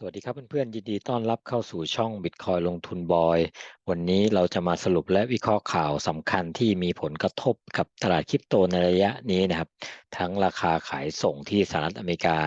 สวัสดีครับเพื่อนๆยินดีต้อนรับเข้าสู่ช่อง Bitcoin ลงทุนบอย วันนี้เราจะมาสรุปและวิเคราะห์ข่าวสำคัญที่มีผลกระทบกับตลาดคริปโตในระยะนี้นะครับ ทั้งราคาขายส่งที่สหรัฐอเมริกา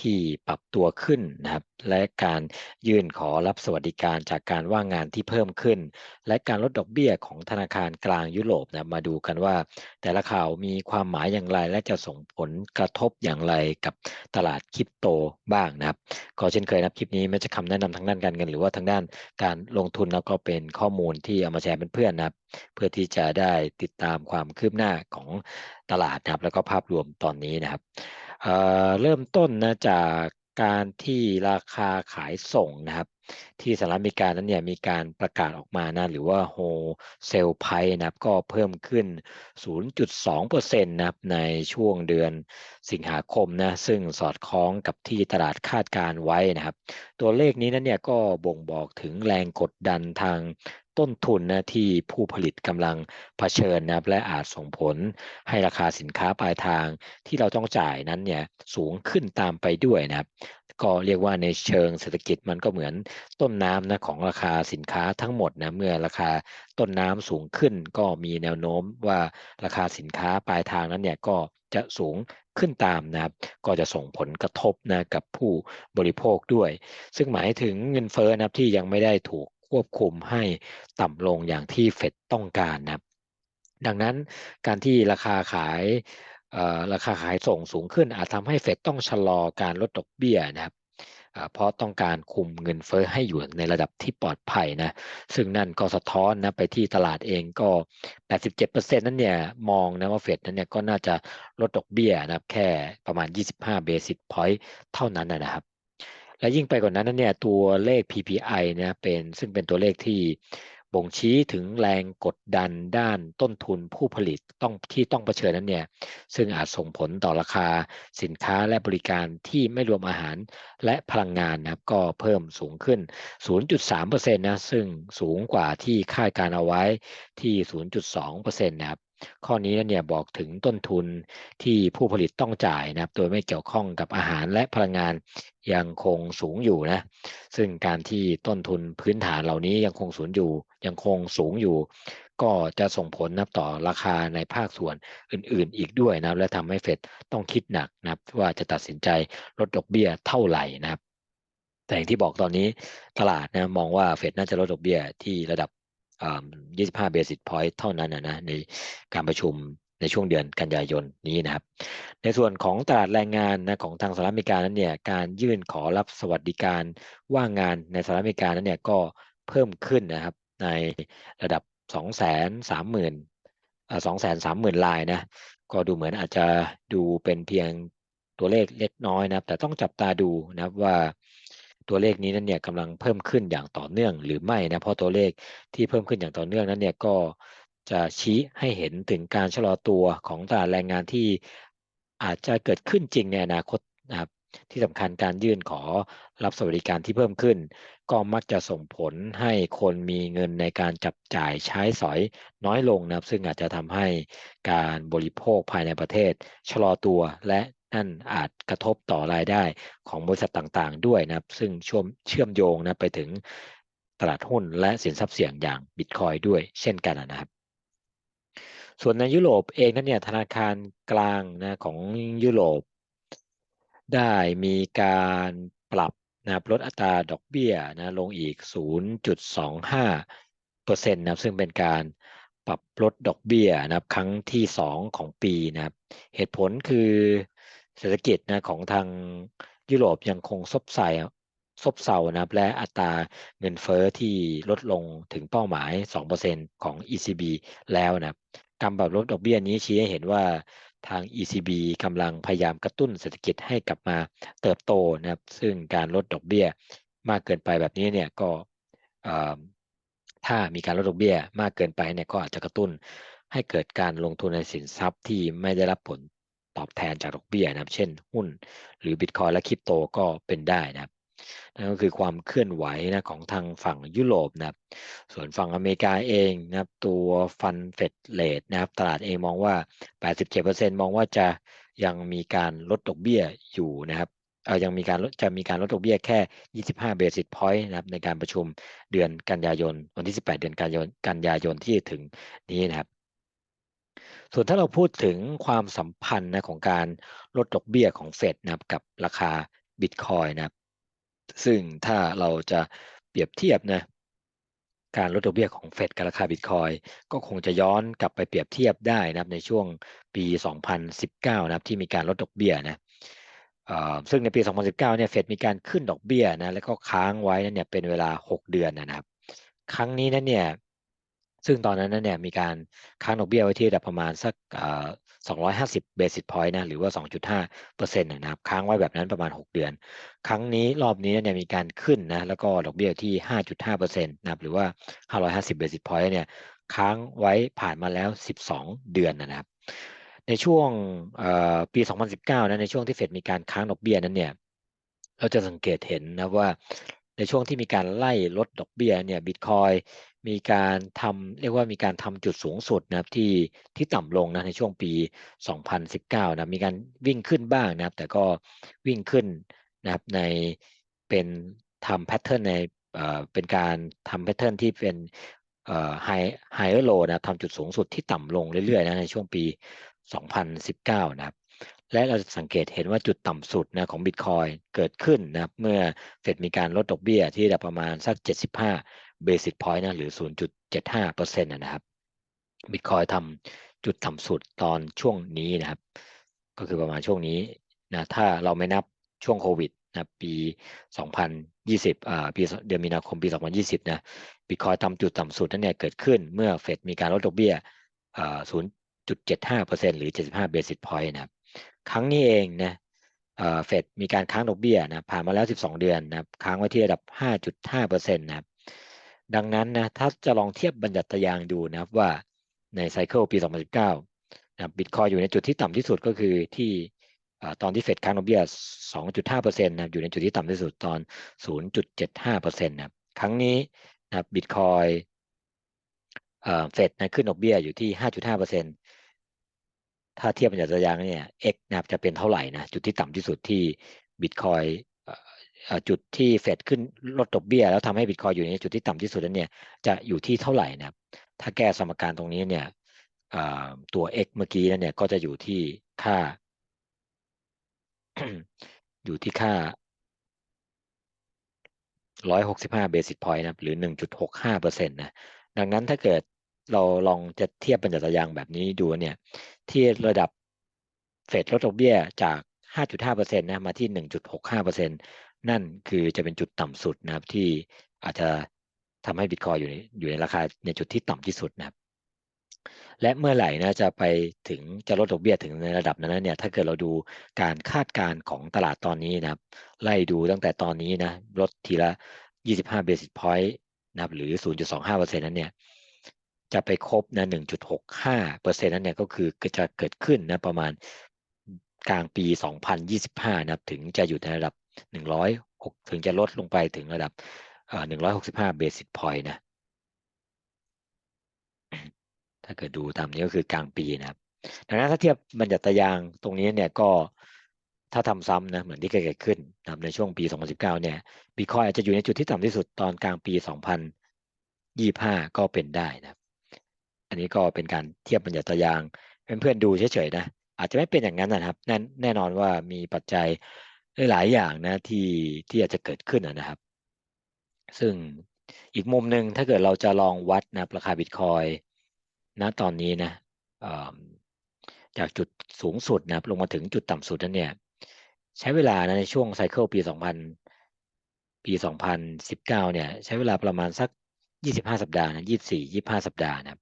ที่ปรับตัวขึ้นนะครับ และการยื่นขอรับสวัสดิการจากการว่างงานที่เพิ่มขึ้น และการลดดอกเบี้ยของธนาคารกลางยุโรปนะมาดูกันว่า แต่ละข่าวมีความหมายอย่างไรและจะส่งผลกระทบอย่างไรกับตลาดคริปโตบ้างนะครับก็เช่นเคยนะคลิปนี้มันจะคำแนะนำทางด้านการเงิน หรือว่าทางด้านการลงทุนแล้วก็เป็นข้อมูลที่เอามาแชร์เพื่อนๆนะครับ เพื่อที่จะได้ติดตามความคืบหน้าของตลาดนะครับ แล้วก็ภาพรวมตอนนี้นะครับเเริ่มต้นนะจาก การที่ราคาขายส่งนะครับ ที่สหรัฐอเมริกานั้นเนี่ยมีการประกาศออกมานะหรือว่าโฮเซลไพนะครับก็เพิ่มขึ้น 0.2%นะครับในช่วงเดือนสิงหาคมนะซึ่งสอดคล้องกับที่ตลาดคาดการไว้นะครับ ตัวเลขนี้นั้นเนี่ยก็บ่งบอกถึงแรงกดดันทาง ต้นทุนนะที่ผู้ผลิตกำลังเผชิญนะครับและอาจส่งผลให้ราคาสินค้าปลายทางที่เราต้องจ่ายนั้นเนี่ยสูงขึ้นตามไปด้วยนะครับก็เรียกว่าในเชิงเศรษฐกิจมันก็เหมือนต้นน้ำนะของราคาสินค้าทั้งหมดนะเมื่อราคาต้นน้ำสูงขึ้น ก็มีแนวโน้มว่าราคาสินค้าปลายทางนั้นเนี่ยก็จะสูงขึ้นตามนะครับ ก็จะส่งผลกระทบนะกับผู้บริโภคด้วย ซึ่งหมายถึงเงินเฟ้อนะครับที่ยังไม่ได้ถูก ควบคุมให้ต่ำลงอย่างที่เฟดต้องการนะครับดังนั้นการที่ราคาขายราคาขายส่งสูงขึ้นอาจทำให้เฟดต้องชะลอการลดดอกเบี้ยนะครับเพราะต้องการคุมเงินเฟ้อให้อยู่ในระดับที่ปลอดภัยนะซึ่งนั่นก็สะท้อนนะไปที่ตลาดเองก็ 87%นั้นเนี่ยมองนะว่าเฟดนั้นเนี่ยก็น่าจะลดดอกเบี้ยนะครับแค่ประมาณ 25 basis point เท่านั้นนะครับ และยิ่งไปกว่านนั้นเนี่ยตัวเลข PPI เนี่ยเป็นซึ่งเป็นตัวเลขที่บ่งชี้ถึงแรงกดดันด้านต้นทุนผู้ผลิตต้องที่ต้องเผชิญนั้นเนี่ยซึ่งอาจส่งผลต่อราคาสินค้าและบริการที่ไม่รวมอาหารและพลังงานนะครับก็เพิ่มสูงขึ้น 0.3%นะซึ่งสูงกว่าที่คาดการเอาไว้ที่ 0.2%นะครับ ข้อนี้เนี่ยบอกถึงต้นทุนที่ผู้ผลิตต้องจ่ายนะครับ โดยไม่เกี่ยวข้องกับอาหารและพลังงานยังคงสูงอยู่นะ ซึ่งการที่ต้นทุนพื้นฐานเหล่านี้ยังคงสูงอยู่ ยังคงสูงอยู่ ก็จะส่งผลนะต่อราคาในภาคส่วนอื่นๆ อีกด้วยนะและทำให้เฟดต้องคิดหนักนะว่าจะตัดสินใจลดดอกเบี้ยเท่าไหร่นะครับแต่อย่างที่บอกตอนนี้ตลาดนะมองว่าเฟดน่าจะลดดอกเบี้ยที่ระดับ 25 basis point เท่านั้นนะในการประชุมในช่วงเดือนกันยายนนี้นะครับ ในส่วนของตลาดแรงงานนะของทางสหรัฐอเมริกานั้นเนี่ยการยื่นขอรับสวัสดิการว่างงานในสหรัฐอเมริกานั้นเนี่ยก็เพิ่มขึ้นนะครับในระดับ 2 3 0 0 0 0 2 3 0 0 0 0ลายนะก็ดูเหมือนอาจจะดูเป็นเพียงตัวเลขเล็กน้อยนะครับ แต่ต้องจับตาดูนะครับว่า ตัวเลขนี้นั้นเนี่ยกำลังเพิ่มขึ้นอย่างต่อเนื่องหรือไม่นะเพราะตัวเลขที่เพิ่มขึ้นอย่างต่อเนื่องนั้นเนี่ยก็จะชี้ให้เห็นถึงการชะลอตัวของตลาดแรงงานที่อาจจะเกิดขึ้นจริงในอนาคตนะครับที่สำคัญการยื่นขอรับสวัสดิการที่เพิ่มขึ้น ก็มักจะส่งผลให้คนมีเงินในการจับจ่ายใช้สอยน้อยลงนะครับ ซึ่งอาจจะทำให้การบริโภคภายในประเทศ ชะลอตัวและ นั่นอาจกระทบต่อรายได้ของบริษัทต่างๆ ด้วยนะครับ ซึ่งเชื่อมเชื่อมโยงนะไปถึงตลาดหุ้นและสินทรัพย์เสี่ยงอย่างบิตคอยด้วยเช่นกันนะครับส่วนในยุโรปเองนั้นเนี่ยธนาคารกลางนะของยุโรป ได้มีการปรับนะลดอัตราดอกเบี้ยนะลงอีก 0.25เปอร์เซ็นต์นะซึ่งเป็นการปรับลดดอกเบี้ยนะครับครั้งที่ 2 ของปีนะครับเหตุผลคือ เศรษฐกิจนะของทางยุโรปยังคงซบเซาซบเซานะครับและอัตราเงินเฟอ้อที่ลดลงถึงเป้าหมาย 2%ของ ECB แล้วนะครับการปรับลดดอกเบี้ยนี้ชี้ให้เห็นว่าทาง ECB กำลังพยายามกระตุ้นเศรษฐกิจให้กลับมาเติบโตนะครับ ซึ่งการลดดอกเบี้ยมากเกินไปแบบนี้เนี่ยก็ถ้ามีการลดดอกเบี้ยมากเกินไปเนี่ยก็อาจจะกระตุ้นให้เกิดการลงทุนในสินทรัพย์ที่ไม่ได้รับผล ตอบแทนจากดอกเบี้ยนะครับ เช่นหุ้น หรือบิตคอยและคริปโตก็เป็นได้นะครับนั่นก็คือความเคลื่อนไหวนะของทางฝั่งยุโรปนะครับ ส่วนฝั่งอเมริกาเองนะครับตัวฟันเฟดเลทนะครับตลาดเองมองว่า 87%มองว่าจะยังมีการลดดอกเบี้ยอยู่นะครับเออยังมีการจะมีการลดดอกเบี้ยแค่ 25 basis point นะครับในการประชุมเดือนกันยายนวันที่ 18 เดือนกันยายนกันยายนที่จะถึงนี้นะครับ ส่วนถ้าเราพูดถึงความสัมพันธ์นะของการลดดอกเบี้ยของเฟดนะครับกับราคาบิตคอยนะครับซึ่งถ้าเราจะเปรียบเทียบนะการลดดอกเบี้ยของเฟดกับราคาบิตคอยก็คงจะย้อนกลับไปเปรียบเทียบได้นะครับในช่วงปี 2019 นะครับที่มีการลดดอกเบี้ยนะซึ่งในปี 2019 เนี่ยเฟดมีการขึ้นดอกเบี้ยนะแล้วก็ค้างไว้นั่นเนี่ยเป็นเวลา 6 เดือนนะครับ ครั้งนี้นั้นเนี่ย ซึ่งตอนนั้นนั้นเนี่ยมีการค้างดอกเบี้ยไว้ที่ระดับประมาณสัก250 basis point นะหรือว่า 2.5เปอร์เซ็นต์นะครับค้างไว้แบบนั้นประมาณ 6 เดือน ครั้งนี้รอบนี้เนี่ยมีการขึ้นนะแล้วก็ดอกเบี้ยที่ 5.5เปอร์เซ็นต์นะครับหรือว่า 550 basis point เนี่ยค้างไว้ผ่านมาแล้ว 12 เดือนนะครับ ในช่วงปี 2019นะในช่วงที่เฟดมีการค้างดอกเบี้ยนั้นเนี่ยเราจะสังเกตเห็นนะว่าในช่วงที่มีการไล่ลดดอกเบี้ยเนี่ยบิตคอย มีการทำเรียกว่ามีการทำจุดสูงสุดนะครับที่ที่ต่ำลงนะในช่วงปี 2019 นะมีการวิ่งขึ้นบ้างนะครับ แต่ก็วิ่งขึ้นนะครับในเป็นทำแพทเทิร์นในเป็นการทำแพทเทิร์นที่เป็นไฮไฮเออร์โลนะทำจุดสูงสุดที่ต่ำลงเรื่อยๆนะในช่วงปี 2019 นะครับ และเราจะสังเกตเห็นว่าจุดต่ำสุดนะของบิตคอยเกิดขึ้นนะครับเมื่อเฟดมีการลดดอกเบี้ยที่ระดับประมาณสัก 75 basic point นะหรือ 0.75%นะครับบิตคอยทำจุดต่ำสุดตอนช่วงนี้นะครับ ก็คือประมาณช่วงนี้นะถ้าเราไม่นับช่วงโควิดนะปี 2020อ่าปีเดือนมีนาคมปี 2020นะบิตคอยทำจุดต่ำสุดนั้นเนี่ยเกิดขึ้นเมื่อเฟดมีการลดดอกเบี้ยอ่า0.75%หรือ 75 basis point นะครับ ครั้งนี้เองนะเฟดมีการค้างดอกเบี้ยนะผ่านมาแล้ว 12 เดือนนะค้างไว้ที่ระดับ 5.5%นะครับ ดังนั้นนะถ้าจะลองเทียบบัญญัติยางดูนะครับว่าในไซเคิลปี 2019นะบิตคอยอยู่ในจุดที่ต่ำที่สุดก็คือที่ตอนที่เฟดค้างดอกเบี้ย 2.5%นะอยู่ในจุดที่ต่ำที่สุดตอน 0.75%นะครับครั้งนี้นะบิตคอยเฟดนะขึ้นดอกเบี้ยอยู่ที่ 5.5%ถ้าเทียบเป็นจัตยางเนี่ย x นะครับจะเป็นเท่าไหร่นะจุดที่ต่ำที่สุดที่บิตคอย จุดที่เฟดขึ้นลดดอกเบี้ย แล้วทำให้บิตคอยอยู่ในจุดที่ต่ำที่สุดนั้นเนี่ยจะอยู่ที่เท่าไหร่นะครับ ถ้าแก้สมการตรงนี้เนี่ยตัว x เมื่อกี้นั่นเนี่ยก็จะอยู่ที่ค่า อยู่ที่ค่า 165 basis point นะหรือ 1.65เปอร์เซ็นต์นะดังนั้นถ้าเกิดเราลองจะเทียบเป็นจัตยางแบบนี้ดูเนี่ย ที่ระดับเฟดลดดอกเบี้ยจาก 5.5%นะมาที่ 1.65% นั่นคือจะเป็นจุดต่ำสุดนะครับ ที่อาจจะทำให้บิตคอยอยู่ในอยู่ในราคาในจุดที่ต่ำที่สุดนะครับ และเมื่อไหร่นะจะไปถึงจะลดดอกเบี้ยถึงในระดับนั้นเนี่ย ถ้าเกิดเราดูการคาดการณ์ของตลาดตอนนี้นะครับ ไล่ดูตั้งแต่ตอนนี้นะลดทีละ 25 basis point นะครับหรือ 0.25%นั้นเนี่ยจะไปครบนะ 1.65เปอร์เซ็นต์นั้นเนี่ยก็คือจะเกิดขึ้นนะประมาณกลางปี 2025 นะครับถึงจะอยู่ในระดับ 106 ถึงจะลดลงไปถึงระดับ 165 basis point นะ ถ้าเกิดดูตามนี้ก็คือกลางปีนะครับ ดังนั้นถ้าเทียบบรรยัตยางตรงนี้เนี่ยก็ถ้าทำซ้ำนะเหมือนที่เคยเกิดขึ้นนะในช่วงปี 2019 เนี่ยบิตคอยอาจจะอยู่ในจุดที่ต่ำที่สุดตอนกลางปี 2025 ก็เป็นได้นะอันนี้ก็เป็นการเทียบบรรยัตยางเพื่อนๆดูเฉยๆนะอาจจะไม่เป็นอย่างนั้นนะครับแน่แน่นอนว่ามีปัจจัย หลายอย่างนะที่ที่อาจจะเกิดขึ้นนะครับ ซึ่งอีกมุมหนึ่งถ้าเกิดเราจะลองวัดนะราคาบิตคอยณตอนนี้นะจากจุดสูงสุดนะลงมาถึงจุดต่ำสุดนั้นเนี่ยใช้เวลานะในช่วงไซเคิลปี 2000 ปี 2019 เนี่ยใช้เวลาประมาณสัก 25 สัปดาห์นะ24 25 สัปดาห์นะครับ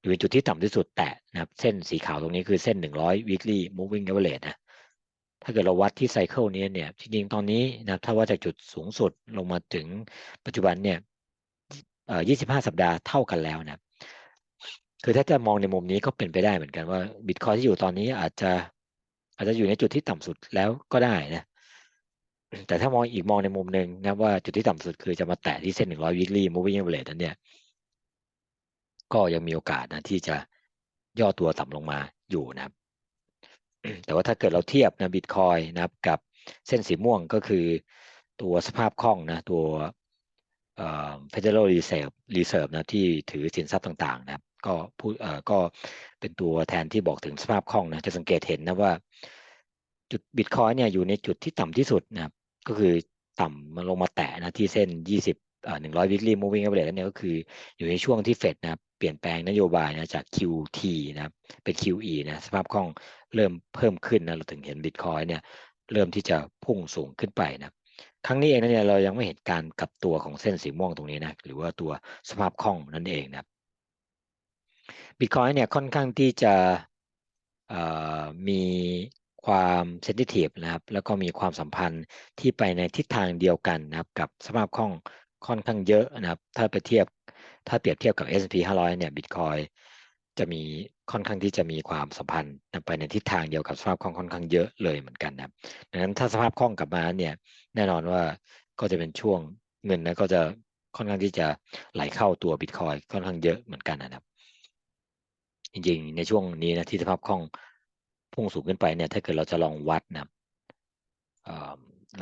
อยู่ในจุดที่ต่ำที่สุดแตะนะครับ เส้นสีขาวตรงนี้คือเส้น 100 weekly moving average นะ ถ้าเกิดเราวัดที่ไซเคิลนี้เนี่ยจริงๆตอนนี้นะถ้าว่าจากจุดสูงสุดลงมาถึงปัจจุบันเนี่ยเอ่อ25 สัปดาห์เท่ากันแล้วนะคือถ้าจะมองในมุมนี้ก็เป็นไปได้เหมือนกันว่าบิตคอยที่อยู่ตอนนี้อาจจะอาจจะอยู่ในจุดที่ต่ำสุดแล้วก็ได้นะแต่ถ้ามองอีกมองในมุมหนึ่งนะว่าจุดที่ต่ำสุดคือจะมาแตะที่เส้น 100 weekly moving average นั้นเนี่ยก็ยังมีโอกาสนะที่จะย่อตัวต่ำลงมาอยู่นะครับ แต่ว่าถ้าเกิดเราเทียบนะบิตคอยนะครับกับเส้นสีม่วงก็คือตัวสภาพคล่องนะตัวเอ่อ Federal Reserve Reserve นะที่ถือสินทรัพย์ต่างๆนะครับก็พูดเอ่อก็เป็นตัวแทนที่บอกถึงสภาพคล่องนะจะสังเกตเห็นนะว่าจุดบิตคอยเนี่ยอยู่ในจุดที่ต่ำที่สุดนะครับก็คือต่ำมันลงมาแตะนะที่เส้น 20 เอ่อ100 weekly moving average แล้วเนี่ยก็คืออยู่ในช่วงที่เฟดนะครับเปลี่ยนแปลงนโยบายนะจาก QT นะเป็น QE นะสภาพคล่องเริ่มเพิ่มขึ้นนะเราถึงเห็นบิตคอยเนี่ยเริ่มที่จะพุ่งสูงขึ้นไปนะครั้งนี้เองนะเนี่ยเรายังไม่เห็นการกลับตัวของเส้นสีม่วงตรงนี้นะหรือว่าตัวสภาพคล่องนั่นเองนะบบิตคอยเนี่ยค่อนข้างที่จะมีความเซนซิทีฟนะครับแล้วก็มีความสัมพันธ์ที่ไปในทิศทางเดียวกันนะครับกับสภาพคล่อง ค่อนข้างเยอะนะครับ ถ้าไปเทียบถ้าเปรียบเทียบกับ S&P 500 เนี่ยบิตคอยจะมีค่อนข้างที่จะมีความสัมพันธ์ไปในทิศทางเดียวกับสภาพคล่องค่อนข้างเยอะเลยเหมือนกันนะครับดังนั้นถ้าสภาพคล่องกลับมาเนี่ยแน่นอนว่าก็จะเป็นช่วงเงินนะก็จะค่อนข้างที่จะไหลเข้าตัวบิตคอยค่อนข้างเยอะเหมือนกันนะครับ จริงๆ ในช่วงนี้นะที่สภาพคล่องพุ่งสูงขึ้นไปเนี่ยถ้าเกิดเราจะลองวัดนะ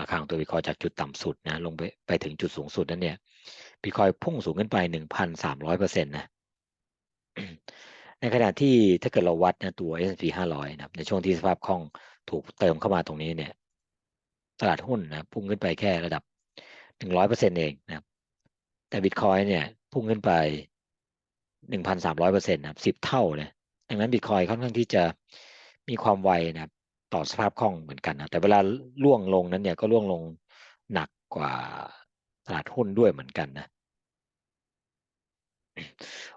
ราคาของตัวบิตคอยจากจุดต่ำสุดนะลงไปไปถึงจุดสูงสุดนั้นเนี่ยบิตคอยพุ่งสูงขึ้นไปหนึ่งพันสามร้อยเปอร์เซ็นต์นะในขณะที่ถ้าเกิดเราวัดนะตัว S&P 500นะครับในช่วงที่สภาพคล่องถูกเติมเข้ามาตรงนี้เนี่ยตลาดหุ้นนะพุ่งขึ้นไปแค่ระดับหนึ่งร้อยเปอร์เซ็นต์เองนะครับแต่บิตคอยเนี่ยพุ่งขึ้นไปหนึ่งพันสามร้อยเปอร์เซ็นต์นะครับสิบเท่าเลยดังนั้นบิตคอยค่อนข้างที่จะมีความไวนะครับ ต่อสภาพคล่องเหมือนกันนะแต่เวลาล่วงลงนั้นเนี่ยก็ล่วงลงหนักกว่าตลาดหุ้นด้วยเหมือนกันนะ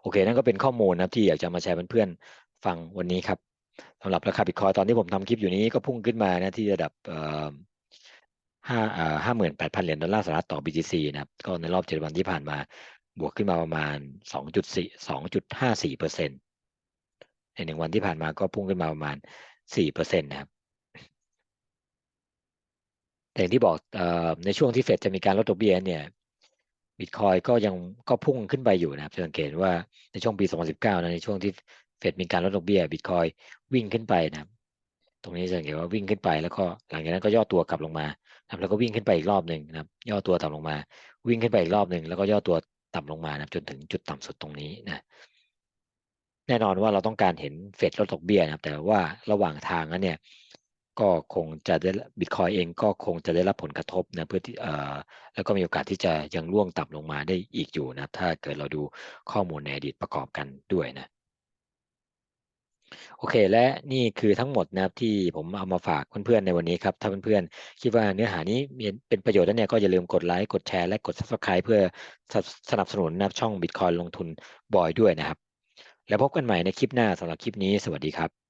โอเค นั่นก็เป็นข้อมูลนะที่อยากจะมาแชร์เพื่อนๆฟังวันนี้ครับสำหรับราคาบิตคอยตอนที่ผมทำคลิปอยู่นี้ก็พุ่งขึ้นมานะที่ระดับห้าห้าหมื่นแปดพันเหรียญดอลลาร์สหรัฐต่อ BTC นะครับก็ในรอบเจ็ดวันที่ผ่านมาบวกขึ้นมาประมาณสองจุดสี่สองจุดห้าสี่เปอร์เซ็นต์ในหนึ่งวันที่ผ่านมาก็พุ่งขึ้นมาประมาณสี่เปอร์เซ็นต์นะครับ อย่างที่บอกในช่วงที่เฟดจะมีการลดดอกเบี้ยเนี่ยบิตคอยก็ยังก็พุ่งขึ้นไปอยู่นะครับสังเกตว่าในช่วงปี 2019 นะในช่วงที่เฟดมีการลดดอกเบี้ยบิตคอยวิ่งขึ้นไปนะตรงนี้สังเกตว่าวิ่งขึ้นไปแล้วก็หลังจากนั้นก็ย่อตัวกลับลงมาครับแล้วก็วิ่งขึ้นไปอีกรอบหนึ่งนะครับ ย่อตัวต่ำลงมา วิ่งขึ้นไปอีกรอบหนึ่งแล้วก็ย่อตัวต่ำลงมานะจนถึงจุดต่ำสุดตรงนี้นะแน่นอนว่าเราต้องการเห็นเฟดลดดอกเบี้ยนะครับ แต่ว่าระหว่างทางนั้นเนี่ย ก็คงจะได้บิตคอยเองก็คงจะได้รับผลกระทบนะเพื่อที่เอ่อแล้วก็มีโอกาสที่จะยังร่วงต่ำลงมาได้อีกอยู่นะถ้าเกิดเราดูข้อมูลในอดีตประกอบกันด้วยนะโอเค และนี่คือทั้งหมดนะครับที่ผมเอามาฝากเพื่อนๆในวันนี้ครับ ถ้าเพื่อนๆคิดว่าเนื้อหานี้เป็นประโยชน์แล้วเนี่ยก็อย่าลืมกดไลค์กดแชร์และกด subscribe เพื่อสนับสนุนนะครับช่อง Bitcoin ลงทุนบอยด้วยนะครับ แล้วพบกันใหม่ในคลิปหน้าสำหรับคลิปนี้สวัสดีครับ